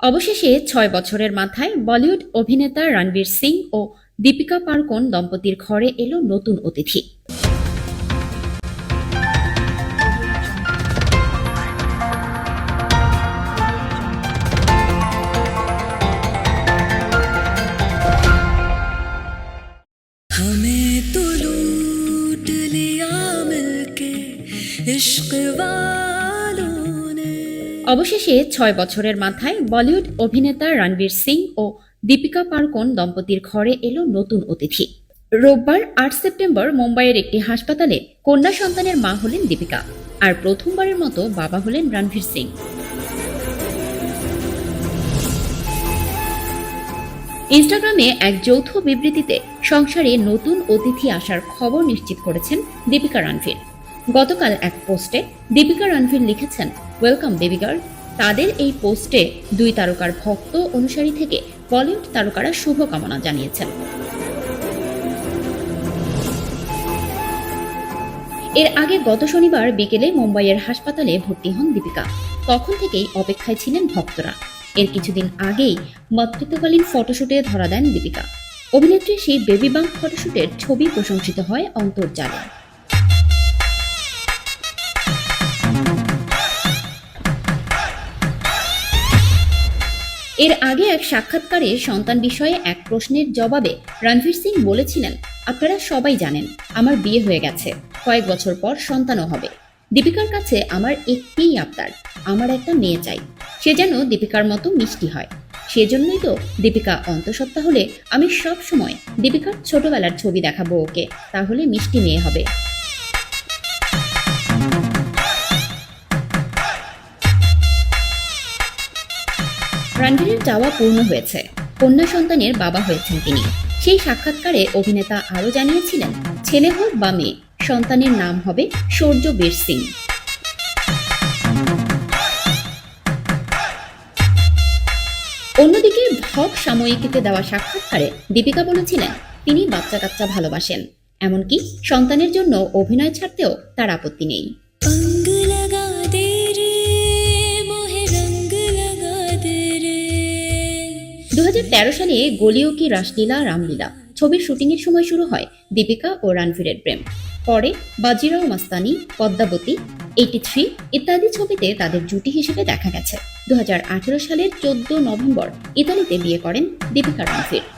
অবশেষে ছয় বছরের মাথায় বলিউড অভিনেতা রণবীর সিং ও দীপিকা পাড়কোন দম্পতির ঘরে এলো নতুন অতিথি हमें तो लूट लिया मिलके इश्क वालों ने অবশেষে ছয় বছরের মাথায় বলিউড অভিনেতা রণবীর সিং ও দীপিকা পাড়কোন দম্পতির ঘরে এলো নতুন অতিথি। রোববার আট সেপ্টেম্বর মুম্বাইয়ের একটি হাসপাতালে কন্যা সন্তানের মা হলেন দীপিকা আর প্রথমবারের মতো বাবা হলেন রণবীর সিং। ইনস্টাগ্রামে এক যৌথ বিবৃতিতে সংসারে নতুন অতিথি আসার খবর নিশ্চিত করেছেন দীপিকা রণবীর। গতকাল এক পোস্টে দীপিকা রণবীর লিখেছেন ওয়েলকাম বেবি গার্ল তাদের এই পোস্টে দুই তারকার ভক্ত অনুসারী থেকে বলিউড তারকারা শুভকামনা জানিয়েছেন। এর আগে গত শনিবার বিকেলে মুম্বাইয়ের হাসপাতালে ভর্তি হন দীপিকা। তখন থেকেই অপেক্ষায় ছিলেন ভক্তরা। এর কিছুদিন আগেই মাতৃত্বকালীন ফটোশুটে ধরা দেন দীপিকা। অভিনেত্রী সেই বেবি বাম্প ফটোশুটের ছবি প্রশংসিত হয় অন্তর্জালে। এর আগে এক সাক্ষাৎকারে সন্তান বিষয়ে এক প্রশ্নের জবাবে রণবীর সিং বলেছিলেন, আপনারা সবাই জানেন, আমার বিয়ে হয়ে গেছে, কয়েক বছর পর সন্তানও হবে। দীপিকার কাছে আমার একটিই আবদার, আমার একটা মেয়ে চাই। সে যেন দীপিকার মতো মিষ্টি হয়। সেজন্যই তো দীপিকা অন্তঃসত্ত্বা হলে আমি সব সময় দীপিকার ছোটবেলার ছবি দেখাবো ওকে, তাহলে মিষ্টি মেয়ে হবে। রণবীরের চাওয়া পূর্ণ হয়েছে। কন্যা সন্তানের বাবা হয়েছেন তিনি। সেই সাক্ষাৎকারে অভিনেতা আরও জানিয়েছিলেন, ছেলে হোক বা মেয়ে, সন্তানের নাম হবে সৌর্য বীর সিং। অন্যদিকে ভগ সাময়িকীতে দেওয়া সাক্ষাৎকারে দীপিকা বলেছিলেন, তিনি বাচ্চা কাচ্চা ভালোবাসেন। এমনকি সন্তানের জন্য অভিনয় ছাড়তেও তার আপত্তি নেই। সালে গলিও কি রাসলীলা, রামলীলা ছবির শুটিংয়ের সময় শুরু হয় দীপিকা ও রানভীরের প্রেম। পরে বাজিরাও মাস্তানি, পদ্মাবতী, এইটি থ্রি ইত্যাদি ছবিতে তাদের জুটি হিসেবে দেখা গেছে। দু হাজার আঠারো সালের চোদ্দ নভেম্বর ইতালিতে বিয়ে করেন দীপিকা রণবীর